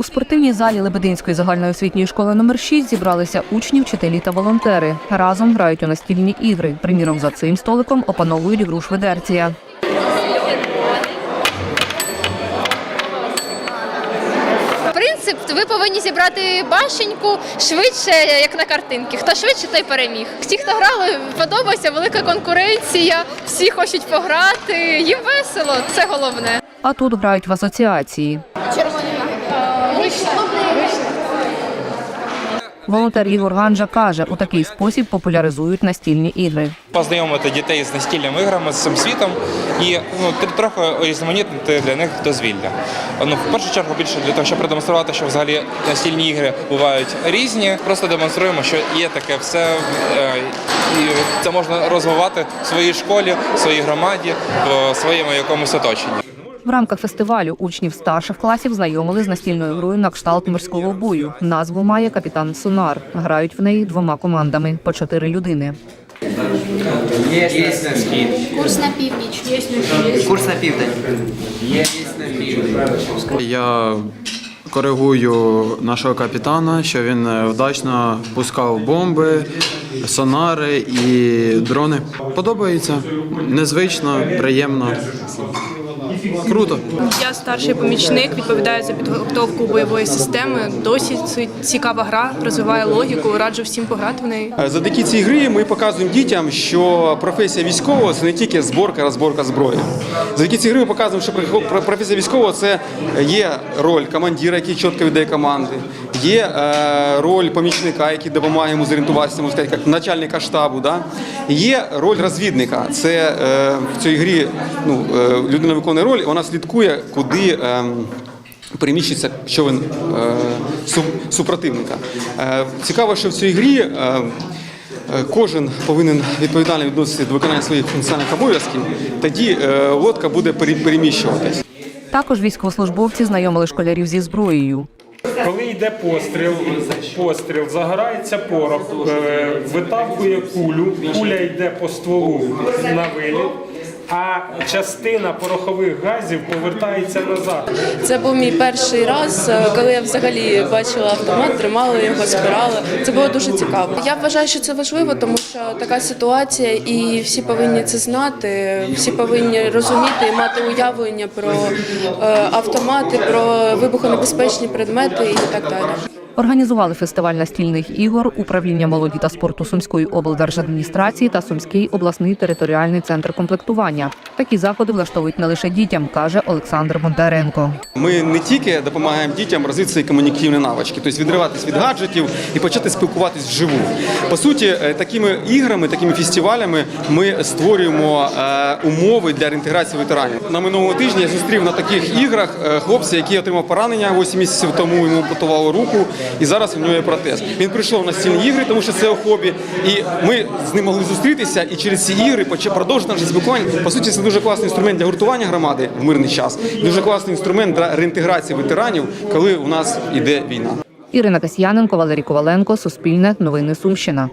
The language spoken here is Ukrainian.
У спортивній залі Лебединської загальноосвітньої школи номер 6 зібралися учні, вчителі та волонтери. Разом грають у настільні ігри. Приміром, за цим столиком опановують гру шведерція. Принцип, ви повинні зібрати башеньку швидше, як на картинці. Хто швидше, той переміг. Ті, хто грали, подобається велика конкуренція, всі хочуть пограти. Їм весело, це головне. А тут грають в асоціації. Волонтер Ігор Ганжа каже, у такий спосіб популяризують настільні ігри. познайомити дітей з настільними іграми, з цим світом і ну, трохи різноманітнити для них дозвілля. Ну, в першу чергу більше для того, щоб продемонструвати, що взагалі настільні ігри бувають різні. Просто демонструємо, що є таке все, е, і це можна розвивати в своїй школі, в своїй громаді, в своєму якомусь оточенні. В рамках фестивалю учнів старших класів знайомили з настільною грою на кшталт морського бою. Назву має капітан Сонар. Грають в неї двома командами по чотири людини. Курс на північ. Курс на південь. Я коригую нашого капітана, що він е, вдачно пускав бомби, сонари і дрони. Подобається незвично, приємно. Круто. Я старший помічник, відповідаю за підготовку бойової системи. Досить цікава гра, розвиває логіку. Раджу всім пограти в неї. Е, Завдяки цій грі ми показуємо дітям, що професія військового це не тільки зборка, розборка зброї. Завдяки цій грі ми показуємо, що професія військового це є роль командира, який чітко віддає команди, є е, роль помічника, який допомагає йому зорієнтуватися, можна сказати, як начальника штабу. Да? Є роль розвідника. Це е, в цій грі ну, е, людина виконує роль, вона слідкує, куди. ем, переміщується човен е, супротивника. Е, цікаво, що в цій грі е, е, кожен повинен відповідально відноситися до виконання своїх функціональних обов'язків, тоді е, лодка буде переміщуватись. Також військовослужбовці знайомили школярів зі зброєю. Коли йде постріл, постріл, загорається порох, е, витавкує кулю, куля йде по стволу на виліт, а частина порохових газів повертається назад. Це був мій перший раз, е, коли я взагалі бачила автомат, тримала його, збирала. Це було дуже цікаво. Я вважаю, що це важливо, тому що така ситуація, і всі повинні це знати. Всі повинні розуміти і мати уявлення про е, автомати, про вибухонебезпечні предмети і так далі. Організували фестиваль настільних ігор управління молоді та спорту Сумської облдержадміністрації та Сумський обласний територіальний центр комплектування. Такі заходи влаштовують не лише дітям, каже Олександр Бондаренко. Ми не тільки допомагаємо дітям розвити свої комунікативні навички, тобто відриватись від гаджетів і почати спілкуватись вживу. По суті, е, такими іграми, такими фестивалями ми створюємо е, умови для реінтеграції ветеранів. На минулому тижні я зустрів на таких іграх е, хлопця, який отримав поранення 8 місяців тому. Йому ампутували руку, і зараз у нього є протез. Він прийшов на стільні ігри, тому що це хобі. І ми з ним могли зустрітися і через ці ігри продовжити наше спілкування. По суті, це дуже класний інструмент для гуртування громади в мирний час. Дуже класний інструмент для реінтеграції ветеранів, коли у нас іде війна. Ірина Касьяненко, Валерій Коваленко, Суспільне, Новини Сумщина.